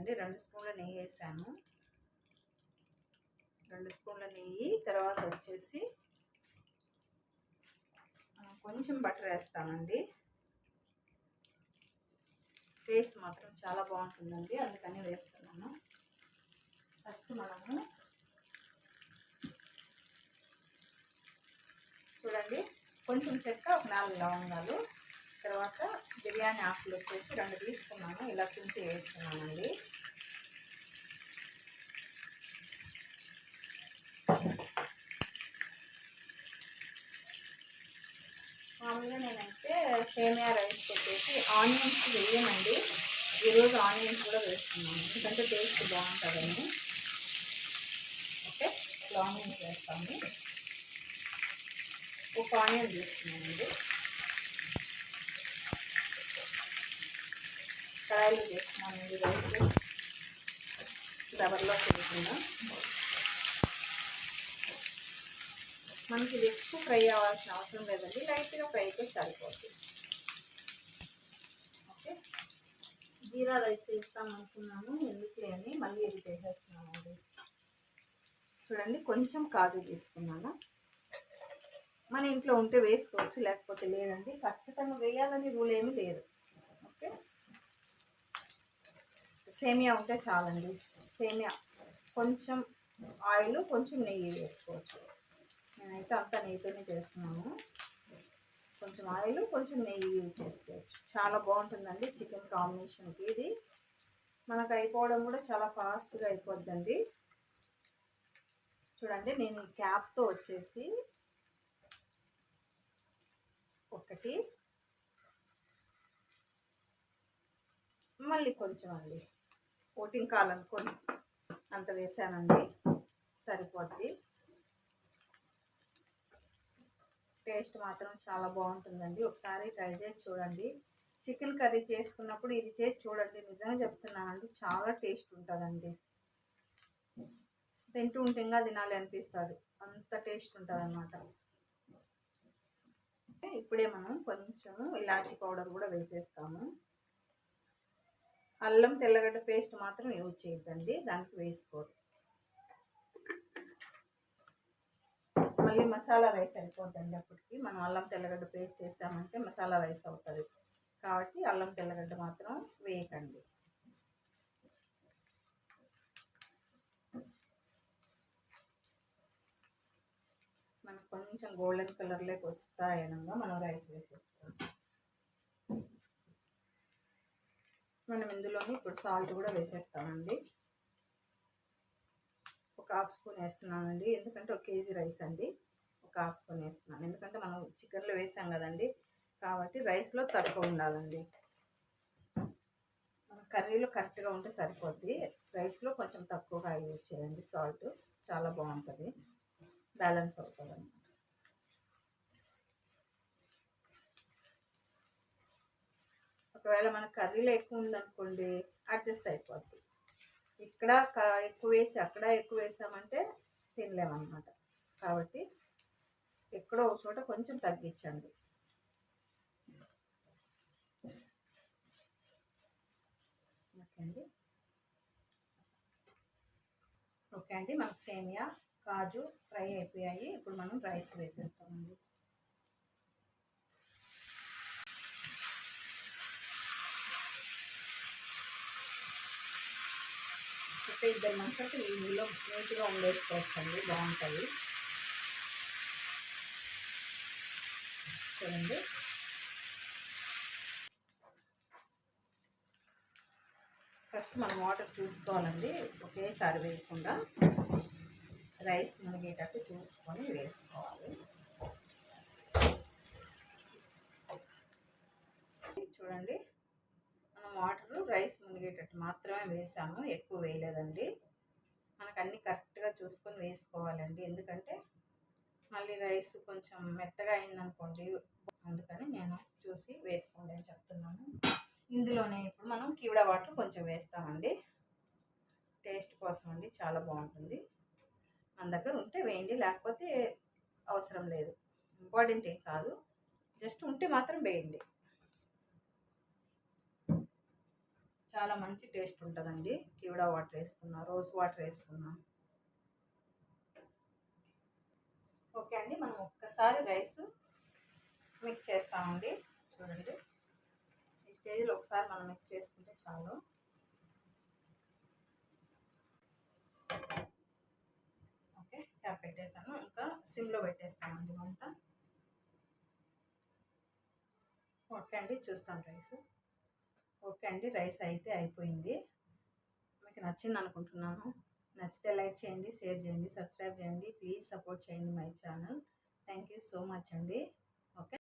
అండి రెండు స్పూన్ల నెయ్యి వేసాను. రెండు స్పూన్ల నెయ్యి తర్వాత వచ్చేసి కొంచెం బటర్ వేస్తానండి. టేస్ట్ మాత్రం చాలా బాగుంటుందండి అందుకని వేస్తున్నాను. ఫస్ట్ మనము చూడండి కొంచెం చెక్క ఒక నాలుగు లవంగాలు తర్వాత బిర్యానీ ఆకులు వచ్చేసి రెండు తీసుకున్నాను ఇలా తుంచి వేస్తున్నానండి మామూలుగా నేనైతే సేమియా రైస్ వచ్చేసి ఆనియన్స్ వేయమండి. ఈరోజు ఆనియన్స్ కూడా వేస్తున్నాను. ఎందుకంటే టేస్ట్ బాగుంటుందండి ఓకే ఆనియన్స్ వేస్తాము ఒక ఆనియన్ చేస్తున్నామండి కడాయిలు చేస్తున్నామండి రైస్ డబర్లో చేయకుండా మనకి ఇది ఎక్కువ ఫ్రై అవ్వాల్సిన అవసరం లేదండి. లైట్గా ఫ్రై అయితే సరిపోతుంది. జీరా రైస్ చేస్తాం అనుకున్నాను ఎందుకు అని మళ్ళీ ఇది చేసేస్తున్నామండి. చూడండి కొంచెం కాజు తీసుకున్నాను? మన ఇంట్లో ఉంటే వేసుకోవచ్చు లేకపోతే లేదండి. ఖచ్చితంగా వేయాలని రూల్ ఏమీ లేదు. ఓకే? సేమియా ఉంటే చాలండి. సేమియా. కొంచెం ఆయిల్ కొంచెం నెయ్యి వేసుకోవచ్చు. నేనైతే అంతా నెయ్యితోనే చేస్తున్నాను. కొంచెం ఆయిల్ కొంచెం నెయ్యి యూజ్ చేసుకోవచ్చు. చాలా బాగుంటుందండి చికెన్ కాంబినేషన్కి ఇది మనకు అయిపోవడం కూడా చాలా ఫాస్ట్గా అయిపోద్దండి. చూడండి నేను ఈ క్యాప్తో వచ్చేసి ఒకటి మళ్ళీ కొంచెం అండి. ఓటింగ్ కావాలనుకొని అంత వేసానండి. సరిపోద్ది. టేస్ట్ మాత్రం చాలా బాగుంటుందండి. ఒకసారి ట్రై చేసి చూడండి. చికెన్ కర్రీ చేసుకున్నప్పుడు ఇది చేసి చూడండి. నిజంగా చెప్తున్నానండి చాలా టేస్ట్ ఉంటుందండి. తింటూ ఉంటే ఇంకా తినాలి అనిపిస్తుంది. అంత టేస్ట్ ఉంటుంది అనమాట ఇప్పుడే మనం కొంచెం ఇలాచీ పౌడర్ కూడా వేసేస్తాము. అల్లం తెల్లగడ్డ పేస్ట్ మాత్రం యూజ్ చేయొద్దండి దానికి వేసుకోరు. మళ్ళీ మసాలా రైస్ అయిపోద్దండి అప్పటికి. మనం అల్లం తెల్లగడ్డ పేస్ట్ వేసామంటే మసాలా రైస్ అవుతుంది. కాబట్టి అల్లం తెల్లగడ్డ మాత్రం వేయకండి. మనకు కొంచెం గోల్డెన్ కలర్లోకి వస్తాయనగా మనం రైస్ వేసేస్తాం మనం ఇందులోని ఇప్పుడు సాల్ట్ కూడా వేసేస్తామండి. ఒక హాఫ్ స్పూన్ వేస్తున్నానండి. ఎందుకంటే ఒక కేజీ రైస్ అండి. ఒక హాఫ్ స్పూన్ వేస్తున్నాను. ఎందుకంటే మనం చికెన్లో వేసాం కదండి. కాబట్టి రైస్లో తక్కువ ఉండాలండి. మన కర్రీలో కరెక్ట్గా ఉంటే సరిపోద్ది. రైస్లో కొంచెం తక్కువగా యూజ్ చేయండి. సాల్ట్ చాలా బాగుంటుంది. బ్యాలెన్స్ అవుతుంది అన్నమాట ఒకవేళ మన కర్రీలో ఎక్కువ ఉందనుకోండి అడ్జస్ట్ అయిపోద్ది. ఇక్కడ ఎక్కువ వేసి అక్కడ ఎక్కువ వేసామంటే తినలేమన్నమాట. కాబట్టి ఎక్కడో ఒక చోట కొంచెం తగ్గించండి. ఓకే అండి ఓకే అండి మనకు సేమియా కాజు ఫ్రై అయిపోయాయి. ఇప్పుడు మనం రైస్ వేసేస్తామండి. ఒక ఇద్దరు మనుషులకి నీళ్ళు నీట్గా ఉండేసుకోవచ్చండి బాగుంటుంది చూడండి. ఫస్ట్ మనం వాటర్ చూసుకోవాలండి. ఒకేసారి వేయకుండా రైస్ మునిగేటట్టు చూసుకొని వేసుకోవాలి. చూడండి. మనం వాటర్ రైస్ మునిగేటట్టు మాత్రమే వేసాము. ఎక్కువ వేయలేదండి. మనకు అన్నీ కరెక్ట్గా చూసుకొని వేసుకోవాలండి. ఎందుకంటే మళ్ళీ రైస్ కొంచెం మెత్తగా అయిందనుకోండి అందుకని నేను చూసి వేసుకోండి అని చెప్తున్నాను. ఇందులోనే ఇప్పుడు మనం కీవడ వాటర్ కొంచెం వేస్తామండి. టేస్ట్ కోసం అండి చాలా బాగుంటుంది. మన దగ్గర ఉంటే వేయండి లేకపోతే అవసరం లేదు. ఇంపార్టెంట్ ఏం కాదు. జస్ట్ ఉంటే మాత్రం వేయండి. చాలా మంచి టేస్ట్ ఉంటుందండి. కివడా వాటర్ వేసుకున్నా రోజ్ వాటర్ వేసుకున్నా. ఓకే అండి మనం ఒక్కసారి రైస్ మిక్స్ చేస్తామండి. చూడండి. స్టేజ్లో ఒకసారి మనం మిక్స్ చేసుకుంటే చాలు. ఓకే ట్యాప్ పెట్టేసాను ఇంకా సిమ్లో పెట్టేస్తామండి వంట. ఓకే అండి చూస్తాను రైస్. ఓకే అండి రైస్ అయితే అయిపోయింది. మీకు నచ్చింది అనుకుంటున్నాను. నచ్చితే లైక్ చేయండి షేర్ చేయండి సబ్స్క్రైబ్ చేయండి. ప్లీజ్ సపోర్ట్ చేయండి my channel. Thank you so much అండి. ఓకే.